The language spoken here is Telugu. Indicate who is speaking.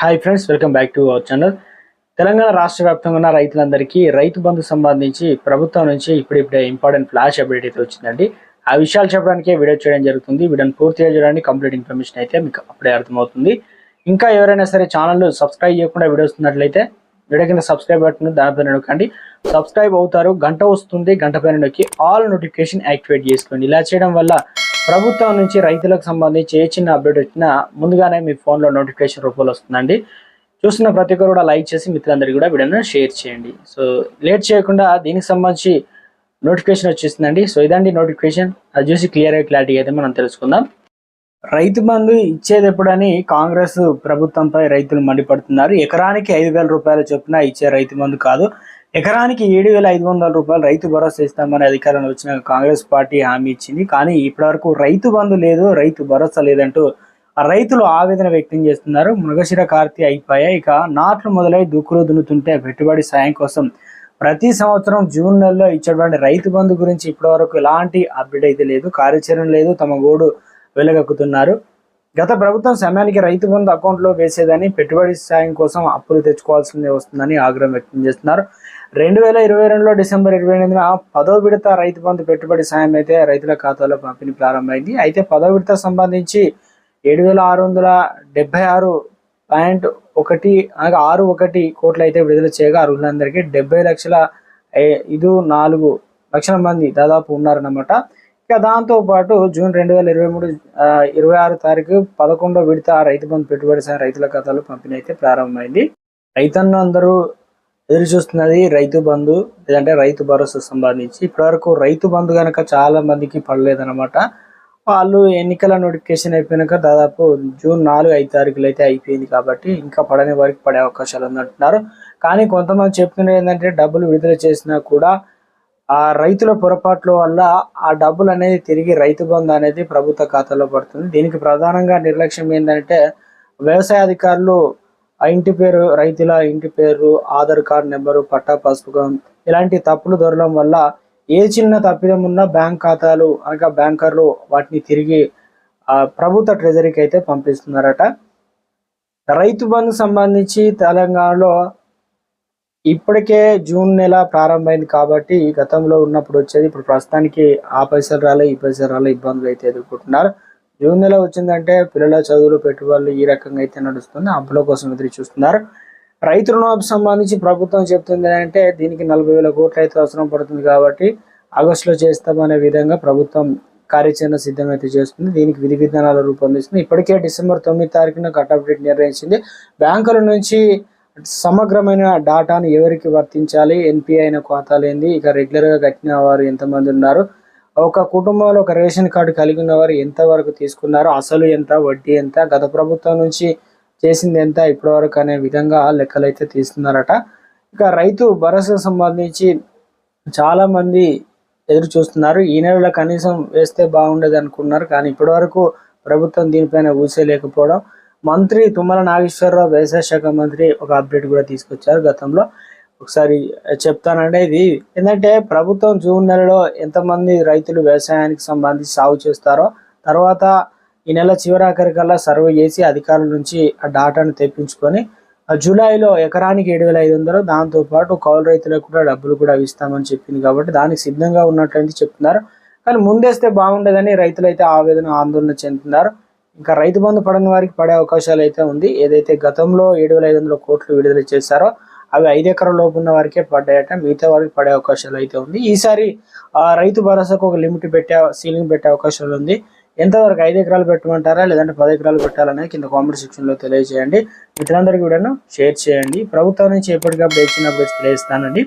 Speaker 1: Hi friends welcome back to our channel Telangana రాష్ట్ర వ్యాప్తంగా ఉన్న రైతులందరికీ రైతు బంధు సంబంధించి ప్రభుత్వం నుంచి ఇప్పుడిప్పుడే ఇంపార్టెంట్ ఫ్లాష్ అప్డేట్ అయితే వచ్చిందండి. ఆ విషయాలు చెప్పడానికే వీడియో చేయడం జరుగుతుంది. వీడియోని పూర్తిగా చేయడానికి కంప్లీట్ ఇన్ఫర్మేషన్ అయితే మీకు అప్పుడే అర్థమవుతుంది. ఇంకా ఎవరైనా సరే ఛానల్ సబ్స్క్రైబ్ చేయకుండా వీడియో వస్తున్నట్లయితే వీడియో కింద సబ్స్క్రైబ్ బటన్ దానిపైన నొక్కండి. సబ్స్క్రైబ్ అవుతారు. గంట వస్తుంది. గంట పైన నొక్కి ఆల్ నోటిఫికేషన్ యాక్టివేట్ చేసుకోండి. ఇలా చేయడం వల్ల ప్రభుత్వం నుంచి రైతులకు సంబంధించి ఏ చిన్న అప్డేట్ వచ్చినా ముందుగానే మీ ఫోన్లో నోటిఫికేషన్ రూపంలో వస్తుందండి. చూస్తున్న ప్రతి ఒక్కరు కూడా లైక్ చేసి మిత్రులందరికీ కూడా వీడియోని షేర్ చేయండి. సో లేట్ చేయకుండా దీనికి సంబంధించి నోటిఫికేషన్ వచ్చేసిందండి సో ఇదండి నోటిఫికేషన్. అది చూసి క్లియర్గా క్లారిటీ అయితే మనం తెలుసుకుందాం. రైతు బంధు ఇచ్చేది ఎప్పుడని కాంగ్రెస్ ప్రభుత్వంపై రైతులు మండిపడుతున్నారు. ఎకరానికి ఐదు వేల రూపాయల చొప్పున ఇచ్చే రైతు బంధు కాదు. ఎకరానికి ఏడు వేల ఐదు వందల రూపాయలు రైతు భరోసా ఇస్తామని అధికారంలో వచ్చిన కాంగ్రెస్ పార్టీ హామీ ఇచ్చింది. కానీ ఇప్పటివరకు రైతు బంధు లేదు రైతు భరోసా లేదంటూ రైతులు ఆవేదన వ్యక్తం చేస్తున్నారు. మృగశిర కార్తీ అయిపోయాయి ఇక నాట్లు మొదలై దుక్కులు దున్నుతుంటే పెట్టుబడి సాయం కోసం ప్రతి సంవత్సరం జూన్ నెలలో ఇచ్చేటువంటి రైతు బంధు గురించి ఇప్పటివరకు ఎలాంటి అప్డేట్ అయితే లేదు. కార్యాచరణ లేదు. తమ గోడు వెలగక్కుతున్నారు. గత ప్రభుత్వం సమయానికి రైతు బంధు అకౌంట్లో వేసేదని పెట్టుబడి సాయం కోసం అప్పులు తెచ్చుకోవాల్సింది వస్తుందని ఆగ్రహం వ్యక్తం చేస్తున్నారు. రెండు వేల ఇరవై రెండులో డిసెంబర్ ఇరవై ఎనిమిదిన పదో విడత రైతు బంధు పెట్టుబడి సాయం అయితే రైతుల ఖాతాలో పంపిణీ ప్రారంభమైంది. అయితే పదో విడత సంబంధించి ఏడు వేల ఆరు వందల డెబ్బై ఆరు పాయింట్ ఒకటి అనగా ఆరు ఒకటి కోట్లు అయితే విడుదల చేయగా అర్హులందరికీ డెబ్బై లక్షల ఐదు నాలుగు లక్షల మంది దాదాపు ఉన్నారన్నమాట. ఇక దాంతో పాటు జూన్ రెండు వేల ఇరవై మూడు ఇరవై ఆరు తారీఖు పదకొండో విడత రైతు బంధు పెట్టుబడి సహా రైతుల ఖాతాలు పంపిణీ అయితే ప్రారంభమైంది. రైతన్న అందరూ ఎదురు చూస్తున్నది రైతు బంధు లేదంటే రైతు భరోసా సంబంధించి ఇప్పటివరకు రైతు బంధు కనుక చాలా మందికి పడలేదన్నమాట. వాళ్ళు ఎన్నికల నోటిఫికేషన్ అయిపోయినాక దాదాపు జూన్ నాలుగు ఐదు తారీఖులు అయితే అయిపోయింది కాబట్టి ఇంకా పడని వారికి పడే అవకాశాలు ఉందంటున్నారు. కానీ కొంతమంది చెప్తున్నారు ఏంటంటే డబ్బులు విడుదల చేసినా కూడా ఆ రైతుల పొరపాట్ల వల్ల ఆ డబ్బులు అనేది తిరిగి రైతు బంధు అనేది ప్రభుత్వ ఖాతాలో పడుతుంది. దీనికి ప్రధానంగా నిర్లక్ష్యం ఏంటంటే వ్యవసాయ అధికారులు ఆ ఇంటి పేరు రైతుల ఇంటి పేరు ఆధార్ కార్డు నెంబరు పట్టా పసుపుకం ఇలాంటి తప్పులు దొరకడం వల్ల ఏ చిన్న తప్పిదం ఉన్నా బ్యాంక్ ఖాతాలు అనగా బ్యాంకర్లు వాటిని తిరిగి ప్రభుత్వ ట్రెజరీకి అయితే పంపిస్తున్నారట. రైతు బంధు సంబంధించి తెలంగాణలో ఇప్పటికే జూన్ నెల ప్రారంభమైంది కాబట్టి గతంలో ఉన్నప్పుడు వచ్చేది ఇప్పుడు ప్రస్తుతానికి ఆ పైసలు రాలే ఈ పైసలు రాలే ఇబ్బందులు అయితే ఎదుర్కొంటున్నారు. జూన్ నెల వచ్చిందంటే పిల్లల చదువులు పెట్టుబడులు ఈ రకంగా అయితే నడుస్తుంది. అప్పుల కోసం ఎదురు చూస్తున్నారు. రైతు రుణాలకు సంబంధించి ప్రభుత్వం చెప్తుంది అంటే దీనికి నలభై వేల కోట్లు అయితే అవసరం పడుతుంది కాబట్టి ఆగస్టులో చేస్తామనే విధంగా ప్రభుత్వం కార్యాచరణ సిద్ధమైతే చేస్తుంది. దీనికి విధి విధానాలు రూపొందిస్తుంది. ఇప్పటికే డిసెంబర్ తొమ్మిది తారీఖున కట్ ఆఫ్ డేట్ నిర్ణయించింది. బ్యాంకుల నుంచి సమగ్రమైన డాటాను ఎవరికి వర్తించాలి? ఎన్పిఐ అయిన ఖాతాలు ఏంది? ఇక రెగ్యులర్గా కట్టిన వారు ఎంతమంది ఉన్నారు? ఒక కుటుంబంలో ఒక రేషన్ కార్డు కలిగి ఉన్నవారు ఎంతవరకు తీసుకున్నారు? అసలు ఎంత? వడ్డీ ఎంత? గత ప్రభుత్వం నుంచి చేసింది ఎంత? ఇప్పటివరకు అనే విధంగా లెక్కలైతే తీస్తున్నారట. ఇక రైతు భరోసా సంబంధించి చాలామంది ఎదురు చూస్తున్నారు. ఈ నెలలో కనీసం వేస్తే బాగుండేది అనుకున్నారు కానీ ఇప్పటివరకు ప్రభుత్వం దీనిపైన ఊసేయలేకపోవడం మంత్రి తుమ్మల నాగేశ్వరరావు వ్యవసాయ శాఖ మంత్రి ఒక అప్డేట్ కూడా తీసుకొచ్చారు గతంలో. ఒకసారి చెప్తానంటే ఇది ఏంటంటే ప్రభుత్వం జూన్ నెలలో ఎంతమంది రైతులు వ్యవసాయానికి సంబంధించి సాగు చేస్తారో తర్వాత ఈ నెల చివరాఖరికల్లా సర్వే చేసి అధికారుల నుంచి ఆ డాటాను తెప్పించుకొని ఆ జూలైలో ఎకరానికి ఏడు వేల ఐదు వందలు దాంతో పాటు కౌలు రైతులకు కూడా డబ్బులు కూడా ఇస్తామని చెప్పింది కాబట్టి దానికి సిద్ధంగా ఉన్నట్లయితే చెప్తున్నారు. కానీ ముందేస్తే బాగుండేదని రైతులు అయితే ఆవేదన ఆందోళన చెందుతున్నారు. ఇంకా రైతు బంధు పడని వారికి పడే అవకాశాలు అయితే ఉంది. ఏదైతే గతంలో ఏడు వేల ఐదు వందల కోట్లు విడుదల చేశారో అవి ఐదు ఎకరాల లోపు ఉన్న వారికే పడ్డాయట. మిగతా వారికి పడే అవకాశాలు అయితే ఉంది. ఈసారి ఆ రైతు భరోసాకు ఒక లిమిట్ పెట్టే సీలింగ్ పెట్టే అవకాశాలు ఉంది. ఎంతవరకు ఐదు ఎకరాలు పెట్టమంటారా లేదంటే పది ఎకరాలు పెట్టాలనేది కింద కామెంట్ సెక్షన్లో తెలియజేయండి. మిత్రులందరికీ కూడా షేర్ చేయండి. ప్రభుత్వం నుంచి ఎప్పటికప్పుడు ఇచ్చినప్పుడు తెలియజేస్తానండి